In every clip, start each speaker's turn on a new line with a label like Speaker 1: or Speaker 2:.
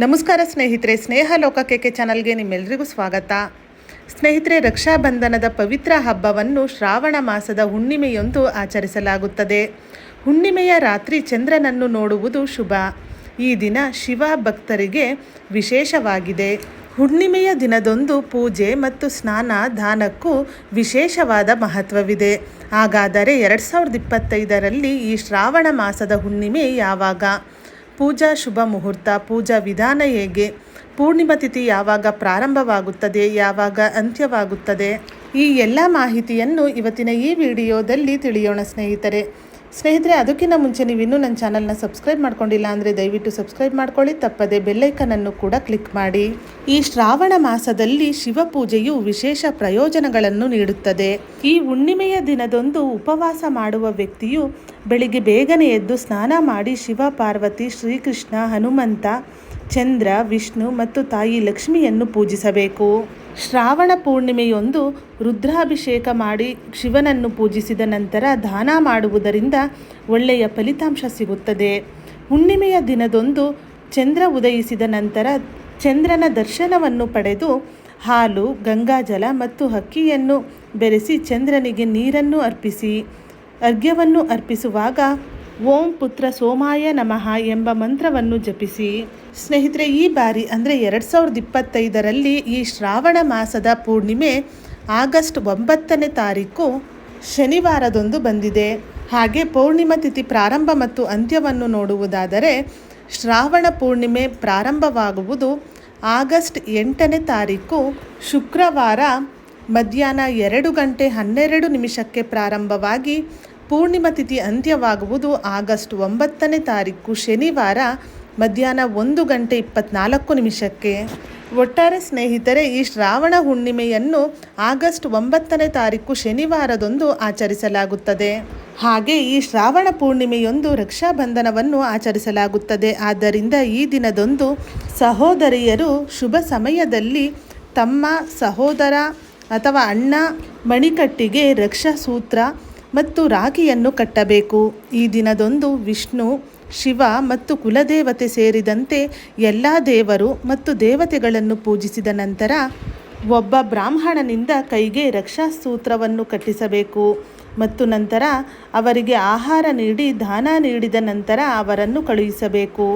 Speaker 1: ನಮಸ್ಕಾರ ಸ್ನೇಹಿತರೆ, ಸ್ನೇಹ ಲೋಕ ಕೆಕೆ ಚಾನಲ್ಗೆ ನಿಮ್ಮೆಲ್ಲರಿಗೂ ಸ್ವಾಗತ. ಸ್ನೇಹಿತರೆ ರಕ್ಷಾಬಂಧನದ ಪವಿತ್ರ ಹಬ್ಬವನ್ನು ಶ್ರಾವಣ ಮಾಸದ ಹುಣ್ಣಿಮೆಯೊಂದು ಆಚರಿಸಲಾಗುತ್ತದೆ. ಹುಣ್ಣಿಮೆಯ ರಾತ್ರಿ ಚಂದ್ರನನ್ನು ನೋಡುವುದು ಶುಭ. ಈ ದಿನ ಶಿವ ಭಕ್ತರಿಗೆ ವಿಶೇಷವಾಗಿದೆ. ಹುಣ್ಣಿಮೆಯ ದಿನದೊಂದು ಪೂಜೆ ಮತ್ತು ಸ್ನಾನ ದಾನಕ್ಕೂ ವಿಶೇಷವಾದ ಮಹತ್ವವಿದೆ. ಹಾಗಾದರೆ ಎರಡು ಸಾವಿರದ ಇಪ್ಪತ್ತೈದರಲ್ಲಿ ಈ ಶ್ರಾವಣ ಮಾಸದ ಹುಣ್ಣಿಮೆ ಯಾವಾಗ? ಪೂಜಾ ಶುಭ ಮುಹೂರ್ತ, ಪೂಜಾ ವಿಧಾನ ಹೇಗೆ? ಪೂರ್ಣಿಮಾ ತಿಥಿ ಯಾವಾಗ ಪ್ರಾರಂಭವಾಗುತ್ತದೆ, ಯಾವಾಗ ಅಂತ್ಯವಾಗುತ್ತದೆ? ಈ ಎಲ್ಲ ಮಾಹಿತಿಯನ್ನು ಇವತ್ತಿನ ಈ ವಿಡಿಯೋದಲ್ಲಿ ತಿಳಿಯೋಣ ಸ್ನೇಹಿತರೆ. ಸ್ನೇಹಿತರೆ, ಅದಕ್ಕಿಂತ ಮುಂಚೆ ನೀವು ಇನ್ನೂ ನನ್ನ ಚಾನಲ್ನ ಸಬ್ಸ್ಕ್ರೈಬ್ ಮಾಡ್ಕೊಂಡಿಲ್ಲ ಅಂದರೆ ದಯವಿಟ್ಟು ಸಬ್ಸ್ಕ್ರೈಬ್ ಮಾಡ್ಕೊಳ್ಳಿ, ತಪ್ಪದೆ ಬೆಲ್ಲೈಕನನ್ನು ಕೂಡ ಕ್ಲಿಕ್ ಮಾಡಿ. ಈ ಶ್ರಾವಣ ಮಾಸದಲ್ಲಿ ಶಿವಪೂಜೆಯು ವಿಶೇಷ ಪ್ರಯೋಜನಗಳನ್ನು ನೀಡುತ್ತದೆ. ಈ ಹುಣ್ಣಿಮೆಯ ದಿನದೊಂದು ಉಪವಾಸ ಮಾಡುವ ವ್ಯಕ್ತಿಯು ಬೆಳಿಗ್ಗೆ ಬೇಗನೆ ಎದ್ದು ಸ್ನಾನ ಮಾಡಿ ಶಿವ ಪಾರ್ವತಿ ಶ್ರೀಕೃಷ್ಣ, ಹನುಮಂತ, ಚಂದ್ರ, ವಿಷ್ಣು ಮತ್ತು ತಾಯಿ ಲಕ್ಷ್ಮಿಯನ್ನು ಪೂಜಿಸಬೇಕು. ಶ್ರಾವಣ ಪೂರ್ಣಿಮೆಯೊಂದು ರುದ್ರಾಭಿಷೇಕ ಮಾಡಿ ಶಿವನನ್ನು ಪೂಜಿಸಿದ ನಂತರ ದಾನ ಮಾಡುವುದರಿಂದ ಒಳ್ಳೆಯ ಫಲಿತಾಂಶ ಸಿಗುತ್ತದೆ. ಹುಣ್ಣಿಮೆಯ ದಿನದೊಂದು ಚಂದ್ರ ಉದಯಿಸಿದ ನಂತರ ಚಂದ್ರನ ದರ್ಶನವನ್ನು ಪಡೆದು ಹಾಲು, ಗಂಗಾಜಲ ಮತ್ತು ಹಕ್ಕಿಯನ್ನು ಬೆರೆಸಿ ಚಂದ್ರನಿಗೆ ನೀರನ್ನು ಅರ್ಪಿಸಿ. ಅರ್ಘ್ಯವನ್ನು ಅರ್ಪಿಸುವಾಗ ಓಂ ಪುತ್ರ ಸೋಮಾಯ ನಮಃ ಎಂಬ ಮಂತ್ರವನ್ನು ಜಪಿಸಿ. ಸ್ನೇಹಿತರೆ, ಈ ಬಾರಿ ಅಂದರೆ ಎರಡು ಸಾವಿರದ ಇಪ್ಪತ್ತೈದರಲ್ಲಿ ಈ ಶ್ರಾವಣ ಮಾಸದ ಪೂರ್ಣಿಮೆ ಆಗಸ್ಟ್ ಒಂಬತ್ತನೇ ತಾರೀಕು ಶನಿವಾರದೊಂದು ಬಂದಿದೆ. ಹಾಗೆ ಪೌರ್ಣಿಮ ತಿಥಿ ಪ್ರಾರಂಭ ಮತ್ತು ಅಂತ್ಯವನ್ನು ನೋಡುವುದಾದರೆ ಶ್ರಾವಣ ಪೂರ್ಣಿಮೆ ಪ್ರಾರಂಭವಾಗುವುದು ಆಗಸ್ಟ್ ಎಂಟನೇ ತಾರೀಕು ಶುಕ್ರವಾರ ಮಧ್ಯಾಹ್ನ ಎರಡು ಗಂಟೆ ಹನ್ನೆರಡು ನಿಮಿಷಕ್ಕೆ ಪ್ರಾರಂಭವಾಗಿ ಪೂರ್ಣಿಮಾ ತಿಥಿ ಅಂತ್ಯವಾಗುವುದು ಆಗಸ್ಟ್ ಒಂಬತ್ತನೇ ತಾರೀಕು ಶನಿವಾರ ಮಧ್ಯಾಹ್ನ ಒಂದು ಗಂಟೆ ಇಪ್ಪತ್ನಾಲ್ಕು ನಿಮಿಷಕ್ಕೆ. ಒಟ್ಟಾರೆ ಸ್ನೇಹಿತರೆ, ಈ ಶ್ರಾವಣ ಹುಣ್ಣಿಮೆಯನ್ನು ಆಗಸ್ಟ್ ಒಂಬತ್ತನೇ ತಾರೀಕು ಶನಿವಾರದೊಂದು ಆಚರಿಸಲಾಗುತ್ತದೆ. ಹಾಗೆ ಈ ಶ್ರಾವಣ ಪೂರ್ಣಿಮೆಯೊಂದು ರಕ್ಷಾಬಂಧನವನ್ನು ಆಚರಿಸಲಾಗುತ್ತದೆ. ಆದ್ದರಿಂದ ಈ ದಿನದಂದು ಸಹೋದರಿಯರು ಶುಭ ಸಮಯದಲ್ಲಿ ತಮ್ಮ ಸಹೋದರ ಅಥವಾ ಅಣ್ಣ ಮಣಿಕಟ್ಟಿಗೆ ರಕ್ಷಾ ಸೂತ್ರ ಮತ್ತು ರಾಗಿಯನ್ನು ಕಟ್ಟಬೇಕು. ಈ ದಿನದೊಂದು ವಿಷ್ಣು, ಶಿವ ಮತ್ತು ಕುಲದೇವತೆ ಸೇರಿದಂತೆ ಎಲ್ಲ ದೇವರು ಮತ್ತು ದೇವತೆಗಳನ್ನು ಪೂಜಿಸಿದ ನಂತರ ಒಬ್ಬ ಬ್ರಾಹ್ಮಣನಿಂದ ಕೈಗೆ ರಕ್ಷಾ ಸೂತ್ರವನ್ನು ಕಟ್ಟಿಸಬೇಕು ಮತ್ತು ನಂತರ ಅವರಿಗೆ ಆಹಾರ ನೀಡಿ ದಾನ ನೀಡಿದ ನಂತರ ಅವರನ್ನು ಕಳುಹಿಸಬೇಕು.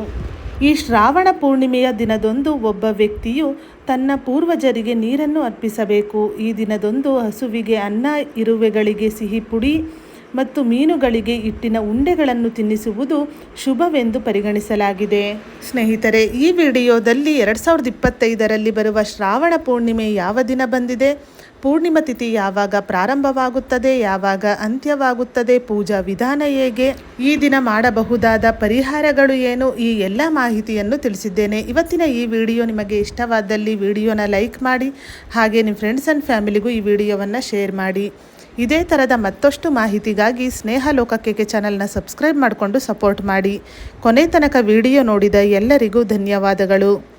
Speaker 1: ಈ ಶ್ರಾವಣ ಪೂರ್ಣಿಮೆಯ ದಿನದಂದು ಒಬ್ಬ ವ್ಯಕ್ತಿಯು ತನ್ನ ಪೂರ್ವಜರಿಗೆ ನೀರನ್ನು ಅರ್ಪಿಸಬೇಕು. ಈ ದಿನದಂದು ಹಸುವಿಗೆ ಅನ್ನ, ಇರುವೆಗಳಿಗೆ ಸಿಹಿ ಪುಡಿ ಮತ್ತು ಮೀನುಗಳಿಗೆ ಇಟ್ಟಿನ ಉಂಡೆಗಳನ್ನು ತಿನ್ನಿಸುವುದು ಶುಭವೆಂದು ಪರಿಗಣಿಸಲಾಗಿದೆ. ಸ್ನೇಹಿತರೆ, ಈ ವಿಡಿಯೋದಲ್ಲಿ ಎರಡು ಸಾವಿರದ ಇಪ್ಪತ್ತೈದರಲ್ಲಿ ಬರುವ ಶ್ರಾವಣ ಪೂರ್ಣಿಮೆ ಯಾವ ದಿನ ಬಂದಿದೆ? ಪೂರ್ಣಿಮಾ ತಿಥಿ ಯಾವಾಗ ಪ್ರಾರಂಭವಾಗುತ್ತದೆ, ಯಾವಾಗ ಅಂತ್ಯವಾಗುತ್ತದೆ, ಪೂಜಾ ವಿಧಾನ ಹೇಗೆ, ಈ ದಿನ ಮಾಡಬಹುದಾದ ಪರಿಹಾರಗಳು ಏನು, ಈ ಎಲ್ಲ ಮಾಹಿತಿಯನ್ನು ತಿಳಿಸಿದ್ದೇನೆ. ಇವತ್ತಿನ ಈ ವಿಡಿಯೋ ನಿಮಗೆ ಇಷ್ಟವಾದಲ್ಲಿ ವಿಡಿಯೋನ ಲೈಕ್ ಮಾಡಿ, ಹಾಗೆ ನಿಮ್ಮ ಫ್ರೆಂಡ್ಸ್ ಆ್ಯಂಡ್ ಫ್ಯಾಮಿಲಿಗೂ ಈ ವಿಡಿಯೋವನ್ನು ಶೇರ್ ಮಾಡಿ. ಇದೇ ಥರದ ಮತ್ತಷ್ಟು ಮಾಹಿತಿಗಾಗಿ ಸ್ನೇಹ ಲೋಕಕ್ಕೆ ಚಾನಲ್ನ ಸಬ್ಸ್ಕ್ರೈಬ್ ಮಾಡಿಕೊಂಡು ಸಪೋರ್ಟ್ ಮಾಡಿ. ಕೊನೆ ತನಕ ವಿಡಿಯೋ ನೋಡಿದ ಎಲ್ಲರಿಗೂ ಧನ್ಯವಾದಗಳು.